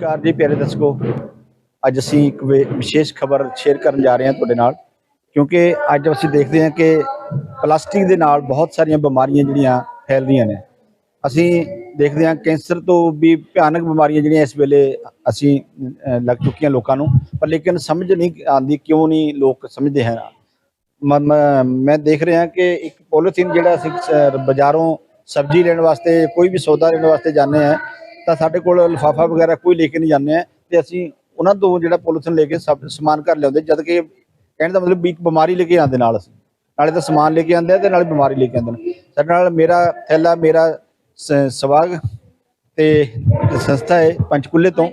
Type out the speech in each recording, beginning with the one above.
ਕਾਰ ਜੀ, ਪਿਆਰੇ ਦਸਕੋ ਅੱਜ ਅਸੀਂ ਇੱਕ ਵੇ- ਵਿਸ਼ੇਸ਼ ਖਬਰ ਸ਼ੇਅਰ ਕਰਨ ਜਾ ਰਹੇ ਹਾਂ ਤੁਹਾਡੇ ਨਾਲ, ਕਿਉਂਕਿ ਅੱਜ ਅਸੀਂ ਦੇਖਦੇ ਹਾਂ ਕਿ ਪਲਾਸਟਿਕ ਦੇ ਨਾਲ ਬਹੁਤ ਸਾਰੀਆਂ ਬਿਮਾਰੀਆਂ ਜਿਹੜੀਆਂ ਫੈਲ ਰਹੀਆਂ ਨੇ। ਅਸੀਂ ਦੇਖਦੇ ਹਾਂ ਕੈਂਸਰ ਤੋਂ ਵੀ ਭਿਆਨਕ ਬਿਮਾਰੀਆਂ ਜਿਹੜੀਆਂ ਇਸ ਵੇਲੇ ਅਸੀਂ ਲੱਗ ਚੁੱਕੀਆਂ ਲੋਕਾਂ ਨੂੰ, ਪਰ ਲੇਕਿਨ ਸਮਝ ਨਹੀਂ ਆਉਂਦੀ ਕਿਉਂ ਨਹੀਂ ਲੋਕ ਸਮਝਦੇ ਹਨ। ਮ- ਮੈਂ ਦੇਖ ਰਿਹਾ ਕਿ ਇੱਕ ਪੋਲੀਥੀਨ ਜਿਹੜਾ ਅਸੀਂ ਬਾਜ਼ਾਰੋਂ ਸਬਜ਼ੀ ਲੈਣ ਵਾਸਤੇ, ਕੋਈ ਵੀ ਸੌਦਾ ਲੈਣ ਵਾਸਤੇ ਜਾਂਦੇ ਆ ਤਾਂ ਸਾਡੇ ਕੋਲ ਲਿਫਾਫਾ ਵਗੈਰਾ ਕੋਈ ਲੈ ਕੇ ਨਹੀਂ ਜਾਂਦੇ ਆ ਤੇ ਅਸੀਂ ਉਹਨਾਂ ਤੋਂ ਜਿਹੜਾ ਪੋਲੀਥੀਨ ਲੈ ਕੇ ਸਭ ਸਮਾਨ ਘਰ ਲਿਆਉਂਦੇ ਜਦ ਕਿ ਕਹਿਣ ਦਾ ਮਤਲਬ ਵੀ ਬਿਮਾਰੀ ਲੈ ਕੇ ਆਉਂਦੇ ਨਾਲ ਅਸੀਂ। ਨਾਲੇ ਤਾਂ ਸਮਾਨ ਲੈ ਕੇ ਆਉਂਦੇ ਆ ਤੇ ਨਾਲੇ ਬਿਮਾਰੀ ਲੈ ਕੇ ਆਉਂਦੇ ਨੇ। ਸਾਡੇ ਨਾਲ ਮੇਰਾ ਥੈਲਾ ਮੇਰਾ ਸਵਾਗ ਤੇ ਸੰਸਥਾ ਹੈ ਪੰਚਕੂਲੇ ਤੋਂ।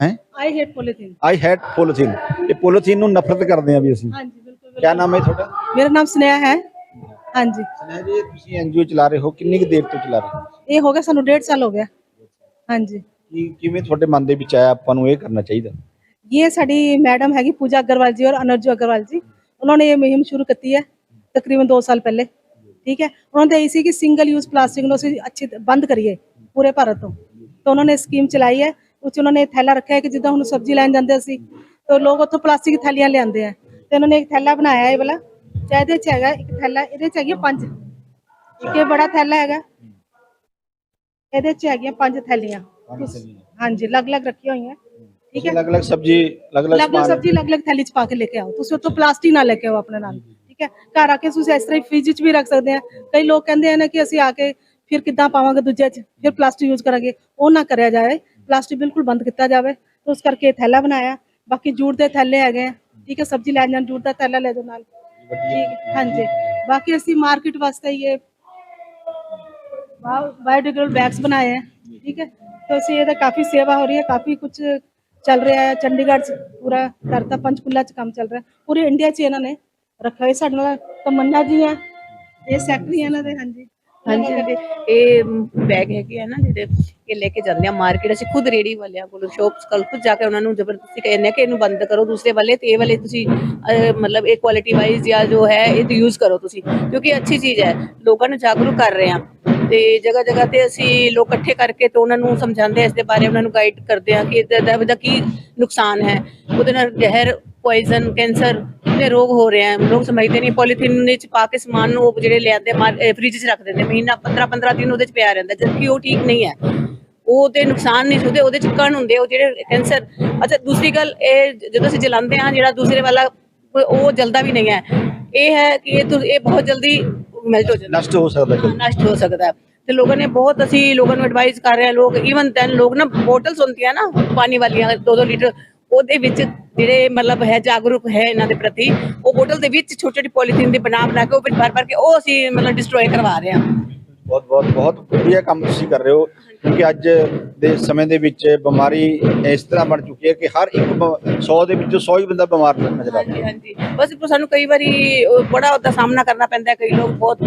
ਹੈ? I hate polythene I hate polythene ਇਹ ਪੋਲੀਥੀਨ ਨੂੰ ਨਫ਼ਰਤ ਕਰਦੇ ਆ ਵੀ ਅਸੀਂ। ਹਾਂਜੀ ਬਿਲਕੁਲ ਕੀ ਨਾਮ ਹੈ ਤੁਹਾਡਾ? ਮੇਰਾ ਨਾਮ ਸਨੇਹਾ ਹੈ। ਹਾਂਜੀ। ਸੁਨੇਹਾ ਜੀ ਤੁਸੀਂ ਐਨਜੀਓ ਚਲਾ ਰਹੇ ਹੋ ਕਿੰਨੀ ਕੁ ਦੇਰ ਤੋਂ ਚਲਾ ਰਹੇ ਹੋ? ਇਹ ਹੋ ਗਿਆ ਸਾਨੂੰ 1.5 ਸਾਲ ਹੋ ਗਿਆ। ਹਾਂਜੀ ਕੀ ਕਿਵੇਂ ਤੁਹਾਡੇ ਮਨ ਦੇ ਵਿੱਚ ਆਇਆ ਆਪਾਂ ਨੂੰ ਇਹ ਕਰਨਾ ਚਾਹੀਦਾ ਇਹ ਸਾਡੀ ਮੈਡਮ ਹੈਗੀ ਪੂਜਾ ਅਗਰਵਾਲ ਜੀ ਔਰ ਅਨਰਜੂ ਅਗਰਵਾਲ जी उन्होंने ये मुहिम शुरू ਕੀਤੀ ਹੈ ਤਕਰੀਬਨ 2 ਸਾਲ ਪਹਿਲੇ ਠੀਕ ਹੈ ਉਹਨਾਂ ਦੇ ਸੀ ਕਿ ਸਿੰਗਲ ਯੂਜ਼ ਪਲਾਸਟਿਕ ਨੂੰ ਅਸੀਂ ਅੱਛੀ ਤ- ਬੰਦ ਕਰੀਏ ਪੂਰੇ ਭਾਰਤ ਤੋਂ ਤਾਂ ਉਹਨਾਂ ਨੇ ਸਕੀਮ ਚਲਾਈ ਹੈ ਉੱਚ ਉਹਨਾਂ ਨੇ ਥੈਲਾ ਰੱਖਿਆ ਹੈ ਕਿ ਜਿੱਦਾਂ ਹੁਣ ਸਬਜ਼ੀ ਲੈਣ ਜਾਂਦੇ ਅਸੀਂ ਤਾਂ ਲੋਕ ਉੱਥੋਂ ਪਲਾਸਟਿਕ ਦੀ ਥੈਲੀਆਂ ਲਿਆਉਂਦੇ ਆ ਤੇ ਉਹਨਾਂ ਨੇ ਇੱਕ ਥੈਲਾ ਬਣਾਇਆ ਇਹ ਵਾਲਾ ਚਾਹ ਇਹਦੇ ਚ ਹੈਗਾ ਇੱਕ ਥੈਲਾ ਇਹਦੇ ਚ ਹੈਗੀਆਂ ਪੰਜ ਥੈਲੀਆਂ। ਹਾਂਜੀ ਅਲੱਗ-ਅਲੱਗ ਰੱਖੀਆਂ ਹੋਈਆਂ। ਠੀਕ ਹੈ? ਅਲੱਗ ਅਲੱਗ ਸਬਜ਼ੀ ਅਲੱਗ ਅਲੱਗ ਅਲੱਗ ਅਲੱਗ ਸਬਜ਼ੀ ਅਲੱਗ ਅਲੱਗ ਥੈਲੀ ਚ ਪਾ ਕੇ ਲੈ ਕੇ ਆਓ। ਤੁਸੀਂ ਉੱਥੋਂ ਪਲਾਸਟਿਕ ਨਾ ਲੈ ਕੇ ਆਓ ਆਪਣੇ ਨਾਲ। ਠੀਕ ਹੈ? ਘਰ ਆ ਕੇ ਤੁਸੀਂ ਇਸ ਤਰ੍ਹਾਂ ਹੀ ਫ੍ਰਿਜ ਚ ਵੀ ਰੱਖ ਸਕਦੇ ਆ। ਕਈ ਲੋਕ ਕਹਿੰਦੇ ਆ ਨਾ ਕਿ ਅਸੀਂ ਆ ਕੇ ਫਿਰ ਕਿੱਦਾਂ ਪਾਵਾਂਗੇ ਦੂਜੇ ਚ? ਫਿਰ ਪਲਾਸਟਿਕ ਯੂਜ਼ ਕਰਾਂਗੇ। ਉਹ ਨਾ ਕਰਿਆ ਜਾਏ ਪਲਾਸਟਿਕ ਬਿਲਕੁਲ ਬੰਦ ਕੀਤਾ ਜਾਵੇ। ਤਾਂ ਉਸ ਕਰਕੇ ਥੈਲਾ ਬਣਾਇਆ। ਬਾਕੀ ਜੂਟ ਦੇ ਥੈਲੇ ਹੈਗੇ ਆ। ਠੀਕ ਹੈ? ਸਬਜ਼ੀ ਲੈਣ ਜਾਣ ਜੂਟ ਦਾ ਥੈਲਾ ਲੈ ਜਾਓ ਨਾਲ। ਠੀਕ ਹਾਂਜੀ। ਬਾਕੀ ਅਸੀਂ ਮਾਰਕੀਟ ਵਾਸਤੇ ਇਹ ਬਾਇਓਡੀਗ੍ਰੇਡੇਬਲ ਬੈਗਸ ਬਣਾਏ ਹੈ ਠੀਕ ਹੈ? तो ਅਸੀਂ ਇਹਦਾ ਕਾਫੀ ਸੇਵਾ ਹੋ ਰਹੀ ਹੈ, ਕਾਫੀ ਕੁਝ ਚੱਲ ਰਿਹਾ ਹੈ, ਚੰਡੀਗੜ੍ਹ ਚ ਪੂਰਾ ਕਰਤਾ ਪੰਚਕੂਲਾ ਚ ਕੰਮ ਚੱਲ ਰਿਹਾ, ਪੂਰੇ ਇੰਡੀਆ ਚ ਇਹਨਾਂ ਨੇ ਰੱਖਿਆ ਹੋਇਆ ਸਾਡੇ ਨਾਲ ਤਮੰਨਾ ਜੀ ਹੈ, ਇਹ ਸੈਕਟਰੀ ਇਹਨਾਂ ਦੇ, ਹਾਂਜੀ। ਹਾਂਜੀ ਇਹ ਬੈਗ ਹੈਗੇ ਆ ਨਾ ਜਿਹੜੇ ਇਹ ਲੈ ਕੇ ਜਾਂਦੇ ਆ ਮਾਰਕੀਟ ਅਸੀਂ ਖੁਦ ਰੇੜੀ ਵਾਲਿਆਂ ਕੋਲ ਸ਼ੋਪਸ ਕੋਲ ਖੁਦ ਜਾ ਕੇ ਉਹਨਾਂ ਨੂੰ ਜ਼ਬਰਦਸਤੀ ਕਹਿੰਦੇ ਕਿ ਇਹਨੂੰ ਬੰਦ ਕਰੋ, ਦੂਸਰੇ ਵਾਲੇ ਤੇ ਇਹ ਵਾਲੇ ਤੁਸੀਂ ਮਤਲਬ ਇਹ ਕੁਆਲਿਟੀ ਵਾਈਜ਼ ਜਾਂ ਜੋ ਹੈ, ਇਹ ਯੂਜ਼ ਕਰੋ ਤੁਸੀਂ, ਕਿਉਂਕਿ ਅੱਛੀ ਚੀਜ਼ ਹੈ, ਲੋਕਾਂ ਨੂੰ ਜਾਗਰੂਕ ਕਰ ਰਹੇ ਆ ਤੇ ਜਗ੍ਹਾ ਜਗ੍ਹਾ ਤੇ ਅਸੀਂ ਲੋਕ ਇਕੱਠੇ ਕਰਕੇ ਤੇ ਉਹਨਾਂ ਨੂੰ ਸਮਝਾਉਂਦੇ ਆ ਇਸ ਦੇ ਬਾਰੇ ਉਹਨਾਂ ਨੂੰ ਗਾਈਡ ਕਰਦੇ ਆ ਕਿ ਇਹਦਾ ਦਾ- ਕੀ ਨੁਕਸਾਨ ਹੈ। ਉਹਦੇ ਨਾਲ ਜ਼ਹਿਰ ਪੋਇਜ਼ਨ ਕੈਂਸਰ ਦੇ ਰੋਗ ਹੋ ਰਹੇ ਆ ਲੋਕ ਸਮਝਦੇ ਨਹੀਂ ਪੋਲੀਥੀਨ ਵਿੱਚ ਪਾ ਕੇ ਸਮਾਨ ਨੂੰ ਉਹ ਜਿਹੜੇ ਲਿਆਂਦੇ ਫ੍ਰਿਜ 'ਚ ਰੱਖ ਦਿੰਦੇ ਮਹੀਨਾ 15 15 ਦਿਨ ਉਹਦੇ 'ਚ ਪਿਆ ਰਹਿੰਦਾ, ਜਦਕਿ ਉਹ ਠੀਕ ਨਹੀਂ ਹੈ। ਉਹ ਤੇ ਨੁਕਸਾਨ ਨਹੀਂ ਹੁੰਦੇ, ਉਹਦੇ 'ਚ ਕਣ ਹੁੰਦੇ ਉਹ ਜਿਹੜੇ ਕੈਂਸਰ ਅੱਛਾ, ਦੂਸਰੀ ਗੱਲ ਇਹ ਜਦੋਂ ਅਸੀਂ ਜਲਾਉਂਦੇ ਹਾਂ, ਜਿਹੜਾ ਦੂਸਰੇ ਵਾਲਾ, ਉਹ ਜਲਦਾ ਵੀ ਨਹੀਂ ਹੈ। ਇਹ ਹੈ ਕਿ ਇਹ ਇਹ ਬਹੁਤ ਜਲਦੀ ਮੈਲਟ ਹੋ ਜਾਂਦਾ ਨਸ਼ਟ ਹੋ ਸਕਦਾ ਜਲਦੀ ਨਸ਼ਟ ਹੋ ਸਕਦਾ ਹੈ। ਤੇ ਲੋਕਾਂ ਨੇ ਬਹੁਤ ਅਸੀਂ ਲੋਕਾਂ ਨੂੰ ਐਡਵਾਈਸ ਕਰ ਰਹੇ ਹਾਂ ਲੋਕ ਈਵਨ ਦੈਨ ਲੋਕ ਨਾ ਬੋਟਲਸ ਹੁੰਦੀਆਂ ਨਾ ਪਾਣੀ ਵਾਲੀਆਂ 2-2 ਲੀਟਰ ਉਹਦੇ ਵਿੱਚ ਜਿਹੜੇ ਮਤਲਬ ਹੈ ਜਾਗਰੂਕ ਹੈ ਇਹਨਾਂ ਦੇ ਪ੍ਰਤੀ ਉਹ ਬੋਟਲ ਦੇ ਵਿੱਚ ਛੋਟੀ ਛੋਟੀ ਪੋਲੀਥੀਨ ਦੇ ਬਣਾ ਬਣਾ ਕੇ ਉਹ ਵਿੱਚ ਭਰ ਭਰ ਕੇ ਉਹ ਅਸੀਂ ਮਤਲਬ ਡਿਸਟਰੋਏ ਕਰਵਾ ਰਹੇ ਹਾਂ। ਬਹੁਤ ਬਹੁਤ ਬਹੁਤ ਵਧੀਆ ਕੰਮ ਤੁਸੀਂ ਕਰ ਰਹੇ ਹੋ ਕਿਉਂਕਿ ਅੱਜ ਦੇ ਸਮੇਂ ਦੇ ਵਿੱਚ ਬਿਮਾਰੀ ਇਸ ਤਰ੍ਹਾਂ ਬਣ ਚੁੱਕੀ ਹੈ ਕਿ ਹਰ ਇੱਕ 100 ਦੇ ਵਿੱਚੋਂ 100 ਹੀ ਬੰਦਾ ਬਿਮਾਰ ਨਜ਼ਰ ਆਉਂਦਾ ਹਾਂਜੀ ਹਾਂਜੀ। ਬਸ ਸਾਨੂੰ ਕਈ ਵਾਰੀ ਬੜਾ ਉਹਦਾ ਸਾਹਮਣਾ ਕਰਨਾ ਪੈਂਦਾ ਹੈ ਕਈ ਲੋਕ ਬਹੁਤ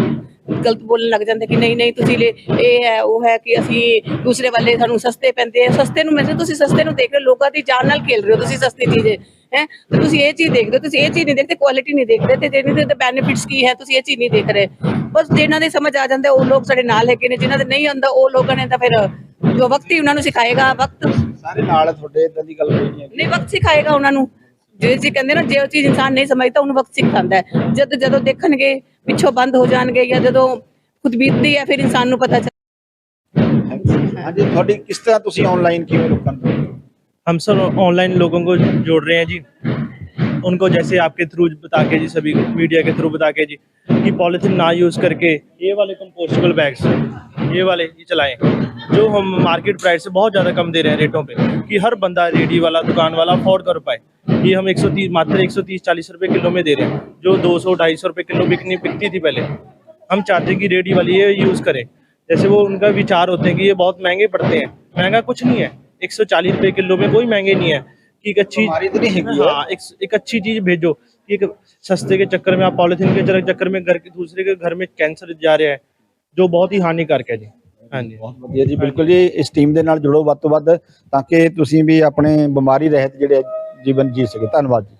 ਗਲਤ ਬੋਲਣ ਲੱਗ ਜਾਂਦੇ ਕਿ ਨਹੀਂ ਨਹੀਂ ਤੁਸੀਂ ਲੈ ਇਹ ਹੈ ਉਹ ਹੈ ਕਿ ਅਸੀਂ ਦੂਸਰੇ ਵਾਲੇ ਸਾਨੂੰ ਸਸਤੇ ਪੈਂਦੇ ਆ। ਸਸਤੇ ਨੂੰ ਮੈਂ ਤੁਸੀਂ ਸਸਤੇ ਨੂੰ ਦੇਖ ਰਹੇ ਲੋਕਾਂ ਦੀ ਜਾਨ ਨਾਲ ਖੇਲ ਰਹੇ ਹੋ ਤੁਸੀਂ ਸਸਤੀ ਚੀਜ਼ ਹੈ? ਤੇ ਤੁਸੀਂ ਇਹ ਚੀਜ਼ ਦੇਖਦੇ ਤੁਸੀਂ ਇਹ ਚੀਜ਼ ਨਹੀਂ ਦੇਖਦੇ ਕੁਆਲਿਟੀ ਨਹੀਂ ਦੇਖਦੇ ਤੇ ਜਿਹਨਾਂ ਦੇ ਬੈਨੀਫਿਟਸ ਕੀ ਹੈ ਤੁਸੀਂ ਇਹ ਚੀਜ਼ ਨਹੀਂ ਦੇਖ ਰਹੇ। ਬਸ ਜਿਨ੍ਹਾਂ ਦੇ ਸਮਝ ਆ ਜਾਂਦਾ ਉਹ ਲੋਕ ਸਾਡੇ ਨਾਲ ਹੈਗੇ ਨੇ ਜਿਨ੍ਹਾਂ ਦੇ ਨਹੀਂ ਆਉਂਦਾ ਉਹ ਲੋਕਾਂ ਨੇ ਤਾਂ ਫਿਰ ਜੋ ਵਕਤ ਹੀ ਉਹਨਾਂ ਨੂੰ ਸਿਖਾਏਗਾ ਵਕਤ ਸਾਰੇ ਨਾਲ ਤੁਹਾਡੇ ਇਦਾਂ ਦੀ ਗੱਲ ਹੋਈ ਨਹੀਂ ਹੈ ਨਹੀਂ ਵਕਤ ਸਿਖਾਏਗਾ ਉਹਨਾਂ ਨੂੰ ਜੇ ਜੀ ਕਹਿੰਦੇ ਨਾ ਜੇ ਉਹ ਚੀਜ਼ ਇਨਸਾਨ ਨਹੀਂ ਸਮਝਦਾ ਉਹਨੂੰ ਵਕਤ ਸਿਖਾਉਂਦਾ ਹੈ ਜਦ ਜਦੋਂ ਦੇਖਣਗੇ ਪਿੱਛੋਂ ਬੰਦ ਹੋ ਜਾਣਗੇ ਜਾਂ ਜਦੋਂ ਖੁਦ ਬੀਤਦੀ ਹੈ ਫਿਰ ਇਨਸਾਨ ਨੂੰ ਪਤਾ ਚੱਲ ਹਾਂਜੀ ਤੁਹਾਡੀ ਕਿਸ ਤਰ੍ਹਾਂ ਤੁਸੀਂ ਆਨਲਾਈਨ ਕਿਵੇਂ ਲੋਕਾਂ ਨੂੰ हम सब ऑनलाइन लोगों को जोड़ रहे हैं जी उनको जैसे आपके थ्रू बता के जी, सभी मीडिया के थ्रू बता के जी, कि पॉलीथीन ना यूज़ करके ये वाले कंपोस्टेबल बैग्स ये वाले ये चलाएँ, जो हम मार्केट प्राइस से बहुत ज़्यादा कम दे रहे हैं रेटों पे, कि हर बंदा रेडी वाला, दुकान वाला अफोर्ड कर पाए। ये हम 130 मात्र 130 40 रुपए किलो में दे रहे हैं, जो 200 250 रुपए किलो बिकनी, बिकती थी पहले। हम चाहते हैं कि रेडी वाली ये यूज़ करें। जैसे वो उनका विचार होते हैं कि ये बहुत महँगे पड़ते हैं, महँगा कुछ नहीं है। 140 रुपए किलो में कोई महँगे नहीं है। कि एक अच्छी ਬਿਮਾਰੀ ਤਾਂ ਨਹੀਂ ਹੈਗੀ ਹੈ हाँ एक, एक अच्छी चीज भेजो कि एक सस्ते के चक्कर में आप पॉलिथीन के चर- चक्कर में घर के दूसरे के घर में कैंसर जा रहे हैं जो बहुत ही हानिकारक है जी हाँ जी ਬਹੁਤ ਵਧੀਆ ਜੀ ਬਿਲਕੁਲ ਜੀ ਇਸ ਟੀਮ ਦੇ ਨਾਲ ਜੁੜੋ ਵੱਧ ਤੋਂ ਵੱਧ ਤਾਂ ਕਿ ਤੁਸੀਂ ਵੀ ਆਪਣੇ ਬਿਮਾਰੀ ਰਹਿਤ ਜਿਹੜੇ ਜੀਵਨ ਜੀ ਸਕੇ ਧੰਨਵਾਦ ਜੀ